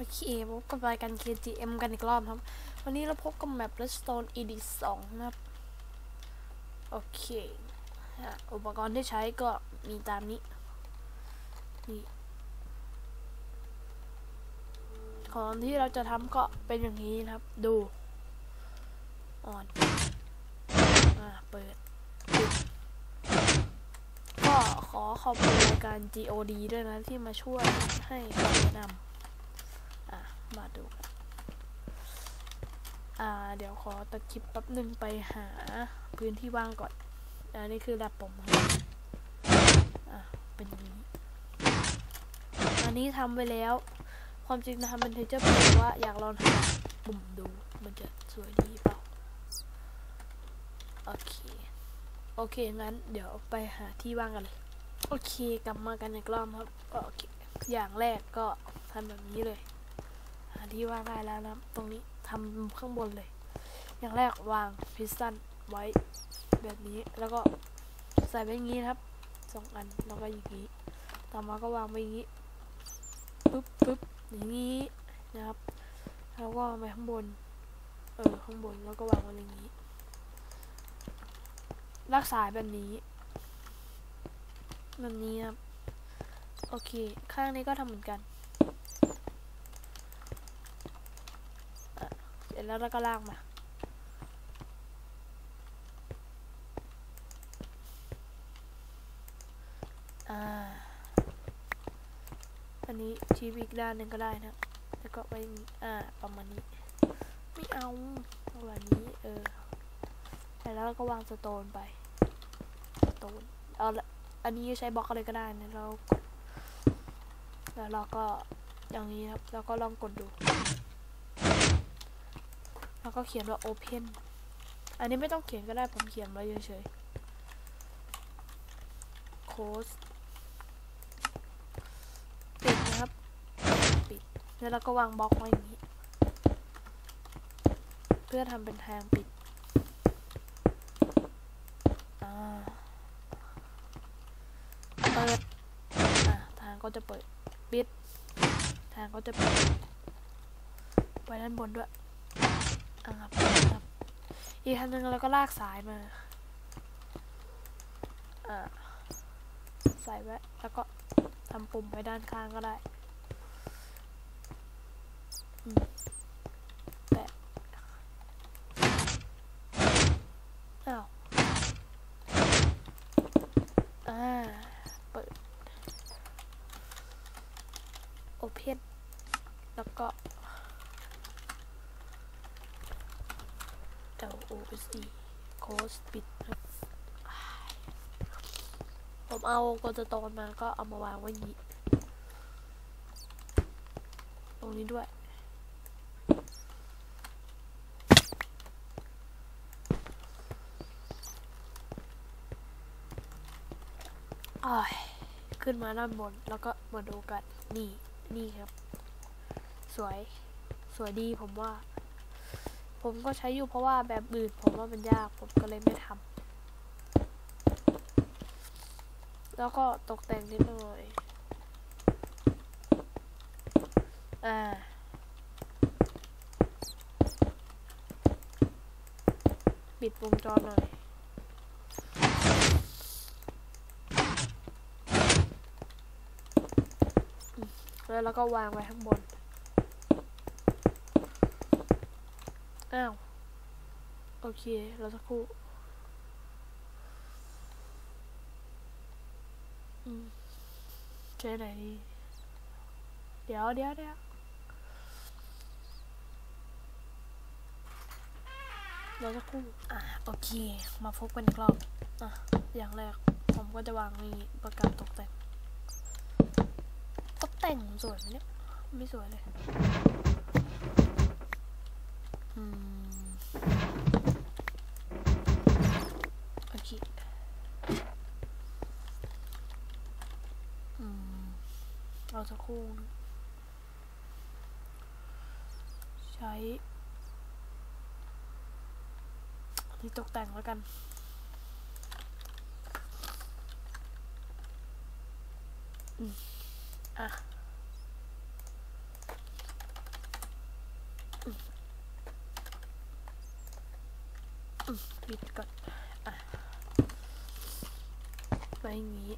โอเคพบกับรายการ KGM กันอีกรอบครับ วันนี้เราพบกับแมป Redstone ED 2นะครับ โอเค อุปกรณ์ที่ใช้ก็มีตามนี้นี่ของที่เราจะทำก็เป็นอย่างนี้นะครับ ดูอ่อนอ่าเปิดปิดก็ขอขอบคุณรายการ GOD ด้วยนะที่มาช่วยให้คำแนะนำ อะมาดูกัน อ่าเดี๋ยวขอตะคลิปแป๊บหนึ่งไปหาพื้นที่ว่างก่อน อันนี้คือแลบผมอะเป็นนี้ อันนี้ทำไปแล้ว ความจริงนะทำเป็นเทเจอร์เพราะว่าอยากลองทำปุ่มดู มันจะสวยดีเปล่า โอเค โอเค งั้นเดี๋ยวไปหาที่ว่างกันเลย โอเค กลับมากันอีกรอบครับ โอเค อย่างแรกก็ทำแบบนี้เลย หาที่ว่างได้แล้วนะตรงนี้ ทำข้างบนเลย อย่างแรกวางพิสตันไว้แบบนี้แล้วก็ใส่ไว้อย่างนี้ครับสองอันแล้วก็อย่างนี้ ต่อมาก็วางไว้อย่างนี้ปึ๊บปึ๊บอย่างนี้นะครับ แล้วก็ไว้ข้างบน เออข้างบนแล้วก็วางไว้อย่างนี้รักษาแบบนี้แบบนี้ครับโอเค ข้างนี้ก็ทำเหมือนกัน เสร็จ แล้วเราก็ลากมา อ่า อันนี้ชี้อีกด้านหนึ่งก็ได้นะ แล้วก็ไปอ่า ประมาณนี้ ไม่เอาประมาณนี้ เออเสร็จแล้วเราก็วางสโตนไป สโตน เอาละอันนี้ใช้บล็อกอะไรก็ได้นะเราแล้วเราก็อย่างนี้ครับ แล้วก็ลองกดดู แล้วก็เขียนว่า open อันนี้ไม่ต้องเขียนก็ได้ผมเขียนไว้เฉยๆ close ปิดนะครับ ปิด แล้วเราก็วางบล็อกไว้อย่างนี้ เพื่อทำเป็นทางปิดอ่าเปิดทางก็จะเปิด ปิด ทางก็จะเปิดไว้ด้านบนด้วย อ่าครับอีกทันหนึ่งเราก็ลากสายมาอ่าใส่ไว้แล้วก็ทำปุ่มไว้ด้านข้างก็ได้แปะอ้าวอ่าเปิดโอเพนแล้วก็ L O S E close ปิดครับผมเอากดสโตนมาก็เอามาวางไว้นี้ ตรงนี้ด้วยอยขึ้นมาด้านบนแล้วก็มาดูกัน นี่ นี่ครับ สวย สวยดีผมว่า ผมก็ใช้อยู่เพราะว่าแบบอื่นผมว่ามันยาก ผมก็เลยไม่ทำแล้วก็ตกแต่งนิดหน่อยอ่าปิดวงจรหน่อยแล้วเราก็วางไว้ข้างบน อ้าว โอเค เราสักครู่ อืมใช้ไหนดีเดี๋ยวเดี๋ยวเดี๋ยวเราสักครู่อะโอเค มาพบกันอีกรอบ อะ อย่างแรก ผมก็จะวางนี่ประกาศตกแต่ง ตกแต่งสวยไหมเนี่ย ไม่สวยเลย อสักครู่ใช้ที่ตกแต่งแล้วกันอะปิดก่อนอะไปอย่างนี้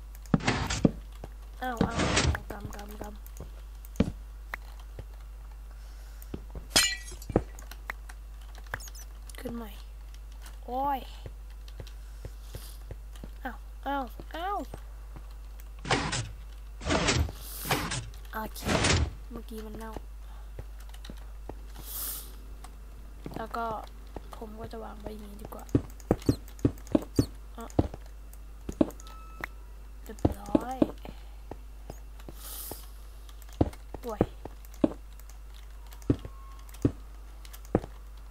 อ้าวอ้าว ขึ้นใหม่ โอ้ยอ้าวอ้าวอ้าวโอเคเมื่อกี้มันเน่า แล้วก็ผมก็จะวางไว้อย่างนี้ดีกว่าอะเรียบร้อยป่วย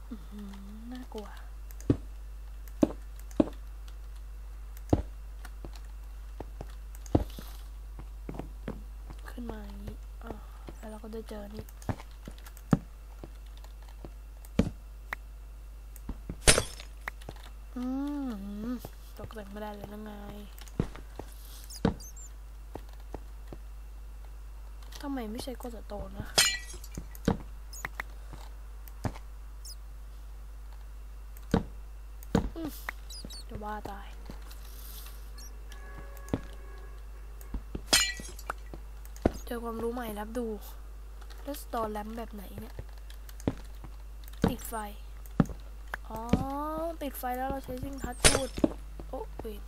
อื้อหือน่ากลัว ขึ้นมาอย่างนี้อะแล้วเราก็จะเจอนี่อืมตกแต่งไม่ได้เลยนะไงทำไมไม่ใช่กดสโตนนะ อืม จะว่าตายเจอความรู้ใหม่รับดู แล้วสโตนแลมแบบไหนเนี่ย ติดไฟ อ๋อ ติดไฟแล้วเราใช้ซิงทัชพูด โอ้เวน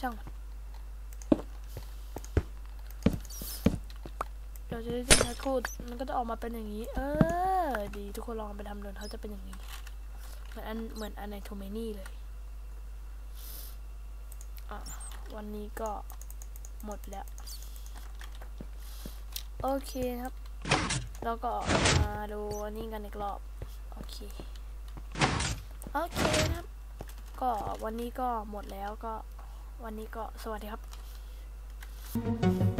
ช่างเราใช้ซิงทัชพูด มันก็จะออกมาเป็นอย่างนี้ เออ ดีทุกคนลองไปทำดูเขาจะเป็นอย่างนี้ มือนอันเหมือนอันในโทเมนี่เลยอะวันนี้ก็หมดแล้ว โอเคครับ แล้วก็มาดูอันนี้กันอีกรอบ โอเค โอเคนะครับ ก็วันนี้ก็หมดแล้วก็วันนี้ก็สวัสดีครับ